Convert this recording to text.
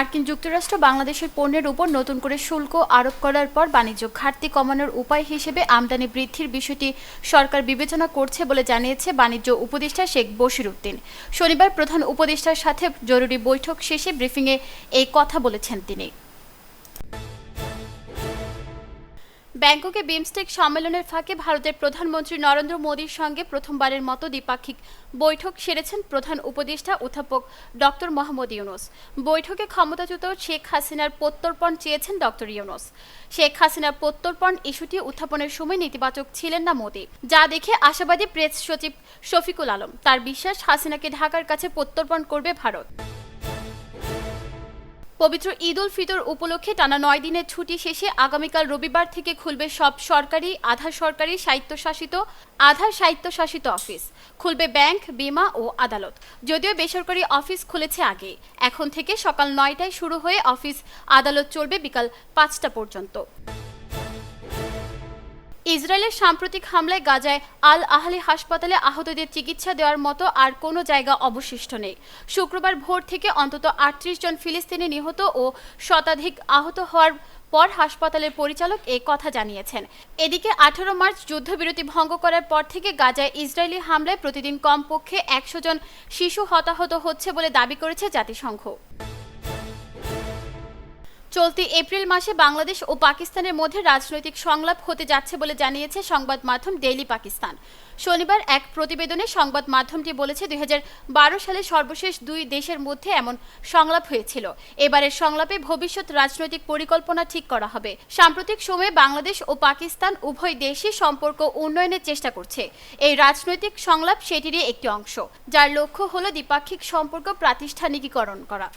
মার্কিন যুক্তরাষ্ট্র বাংলাদেশের পণ্যের উপর নতুন করে শুল্ক আরোপ করার পর বাণিজ্য ঘাটতি কমানোর উপায় হিসেবে আমদানি বৃদ্ধির বিষয়টি সরকার বিবেচনা করছে বলে জানিয়েছে বাণিজ্য উপদেষ্টা শেখ বশির উদ্দিন শনিবার প্রধান উপদেষ্টার সাথে জরুরি বৈঠক শেষে ব্রিফিংয়ে এই কথা বলেছেন তিনি। ব্যাংককে বিমস্টেক সম্মেলনের ফাঁকে ভারতের প্রধানমন্ত্রী নরেন্দ্র মোদীর সঙ্গে প্রথমবারের মতো দ্বিপাক্ষিক বৈঠক সেরেছেন প্রধান উপদেষ্টা অধ্যাপক ডক্টর মোহাম্মদ ইউনুস। বৈঠকে ক্ষমতাচ্যুত শেখ হাসিনার প্রত্যর্পণ চেয়েছেন ডক্টর ইউনুস। শেখ হাসিনার প্রত্যর্পণ ইস্যুটি উত্থাপনের সময় নেতিবাচক ছিলেন না মোদী, যা দেখে আশাবাদী প্রেস সচিব শফিকুল আলম। তার বিশ্বাস, হাসিনাকে ঢাকার কাছে প্রত্যর্পণ করবে ভারত। পবিত্র ঈদ উল ফিতর উপলক্ষে টানা নয় দিনের ছুটি শেষে আগামীকাল রবিবার থেকে খুলবে সব সরকারি আধা সরকারি স্বায়ত্তশাসিত আধা স্বায়ত্তশাসিত অফিস। খুলবে ব্যাংক, বিমা ও আদালত। যদিও বেসরকারি অফিস খুলেছে আগে, এখন থেকে সকাল নয়টায় শুরু হয়ে অফিস আদালত চলবে বিকাল পাঁচটা পর্যন্ত। ইসরায়েলের সাম্প্রতিক হামলায় গাজায় আল আহলি হাসপাতালে আহতদের চিকিৎসা দেওয়ার মতো আর কোনো জায়গা অবশিষ্ট নেই। শুক্রবার ভোর থেকে অন্তত আটত্রিশ জন ফিলিস্তিনি নিহত ও শতাধিক আহত হওয়ার পর হাসপাতালের পরিচালক এ কথা জানিয়েছেন। এদিকে আঠারো মার্চ যুদ্ধবিরতি ভঙ্গ করার পর থেকে গাজায় ইসরায়েলি হামলায় প্রতিদিন কমপক্ষে একশো জন শিশু হতাহত হচ্ছে বলে দাবি করেছে জাতিসংঘ। চলতি এপ্রিল মাসে বাংলাদেশ ও পাকিস্তানের মধ্যে রাজনৈতিক সংলাপ হতে যাচ্ছে বলে জানিয়েছে সংবাদ মাধ্যম ডেইলি পাকিস্তান। শনিবার এক প্রতিবেদনে সংবাদ মাধ্যমটি বলেছে, দুই সালে সর্বশেষ দুই দেশের মধ্যে এমন সংলাপ হয়েছিল। এবারের সংলাপে ভবিষ্যৎ রাজনৈতিক পরিকল্পনা ঠিক করা হবে। সাম্প্রতিক সময়ে বাংলাদেশ ও পাকিস্তান উভয় দেশই সম্পর্ক উন্নয়নের চেষ্টা করছে। এই রাজনৈতিক সংলাপ সেটিরই একটি অংশ, যার লক্ষ্য হল দ্বিপাক্ষিক সম্পর্ক প্রাতিষ্ঠানিকীকরণ করা।